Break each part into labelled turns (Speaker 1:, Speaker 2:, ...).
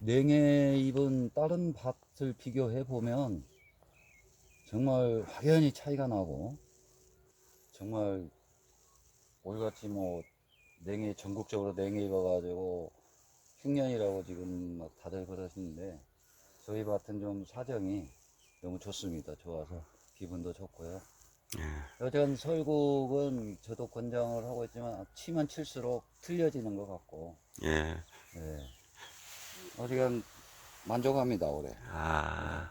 Speaker 1: 냉해 입은 다른 밭을 비교해 보면 정말 확연히 차이가 나고 정말 올같이 뭐 냉해 전국적으로 냉해 입어가지고 흉년이라고 지금 막 다들 그러시는데 저희 밭은 좀 사정이 너무 좋습니다. 좋아서 기분도 좋고요. 여전 설국은 저도 권장을 하고 있지만 치면 칠수록 틀려지는 것 같고
Speaker 2: 예.
Speaker 1: 예. 어지간 만족합니다 올해.
Speaker 2: 아.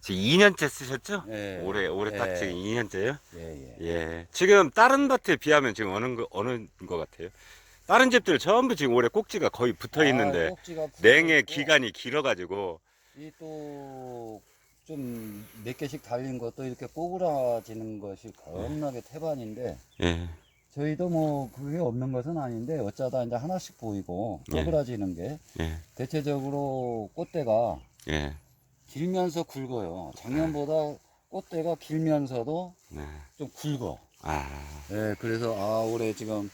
Speaker 2: 지금 2년째 쓰셨죠?
Speaker 1: 예.
Speaker 2: 올해, 올해 딱
Speaker 1: 예.
Speaker 2: 지금 2년째요?
Speaker 1: 예, 예.
Speaker 2: 예. 지금 다른 밭에 비하면 지금 어느 거, 어느 거 같아요? 다른 집들 전부 지금 올해 꼭지가 거의 붙어 있는데,
Speaker 1: 아,
Speaker 2: 냉해
Speaker 1: 붙어있고
Speaker 2: 기간이 길어가지고,
Speaker 1: 이또 좀 몇 개씩 달린 것도 이렇게 꼬부라지는 것이 겁나게 태반인데
Speaker 2: 예.
Speaker 1: 저희도 뭐 그게 없는 것은 아닌데 어쩌다 이제 하나씩 보이고
Speaker 2: 예.
Speaker 1: 꼬부라지는 게
Speaker 2: 예.
Speaker 1: 대체적으로 꽃대가
Speaker 2: 예.
Speaker 1: 길면서 굵어요. 작년보다 꽃대가 길면서도
Speaker 2: 네.
Speaker 1: 좀 굵어.
Speaker 2: 아.
Speaker 1: 예, 그래서 아 올해 지금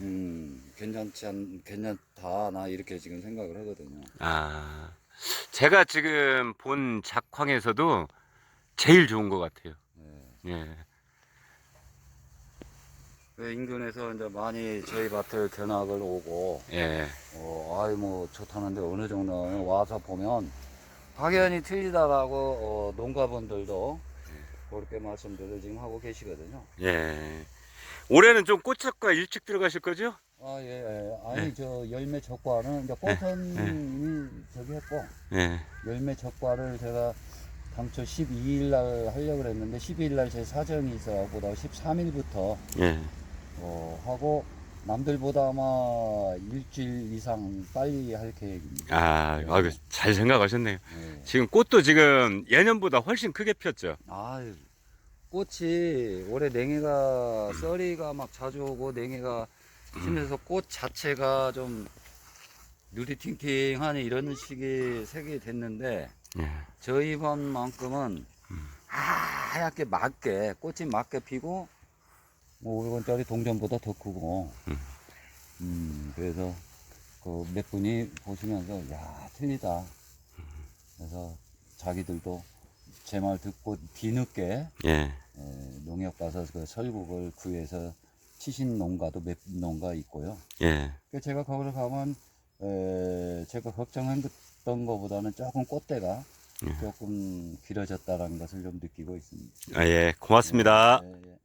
Speaker 1: 음 괜찮지 않 괜찮다 나 이렇게 지금 생각을 하거든요.
Speaker 2: 아. 제가 지금 본 작황에서도 제일 좋은 것 같아요.
Speaker 1: 예.
Speaker 2: 예.
Speaker 1: 그 인근에서 이제 많이 저희 밭을 견학을 오고
Speaker 2: 예.
Speaker 1: 어 아이 뭐 좋다는데 어느 정도 와서 보면 확연히 틀리다라고 어, 농가분들도 그렇게 말씀들을 지금 하고 계시거든요.
Speaker 2: 예. 올해는 좀 꽃착과 일찍 들어가실 거죠?
Speaker 1: 아, 예, 예. 아니,
Speaker 2: 네.
Speaker 1: 저 열매 적과는 이제 꽃은 이미 저기 했고,
Speaker 2: 예.
Speaker 1: 열매 적과를 제가 당초 12일 날 하려고 그랬는데 12일 날 제 사정이 있어갖고 13일부터
Speaker 2: 예.
Speaker 1: 어, 하고 남들보다 아마 일주일 이상 빨리 할 계획입니다.
Speaker 2: 아, 아이고, 잘 생각하셨네요.
Speaker 1: 예.
Speaker 2: 지금 꽃도 지금 예년보다 훨씬 크게 폈죠.
Speaker 1: 아유, 꽃이 올해 냉해가 썰이가 막 자주 오고 냉해가 심해서 꽃 자체가 좀 누리팅팅하니 이런 식의 색이 됐는데
Speaker 2: 예.
Speaker 1: 저희 반만큼은
Speaker 2: 음.
Speaker 1: 하얗게 맑게 꽃이 맑게 피고 뭐 500원짜리 동전보다 더 크고
Speaker 2: 음.
Speaker 1: 음 그래서 그 몇 분이 보시면서 야 틀리다 그래서 자기들도 제 말 듣고 뒤늦게
Speaker 2: 예.
Speaker 1: 에, 농협 가서 그 설국을 구해서 치신 농가도 몇 농가 있고요.
Speaker 2: 예.
Speaker 1: 그 제가 거기를 가면 에, 제가 걱정했던 것보다는 조금 꽃대가
Speaker 2: 예.
Speaker 1: 조금 길어졌다라는 것을 좀 느끼고 있습니다.
Speaker 2: 아, 예. 고맙습니다.
Speaker 1: 예, 예.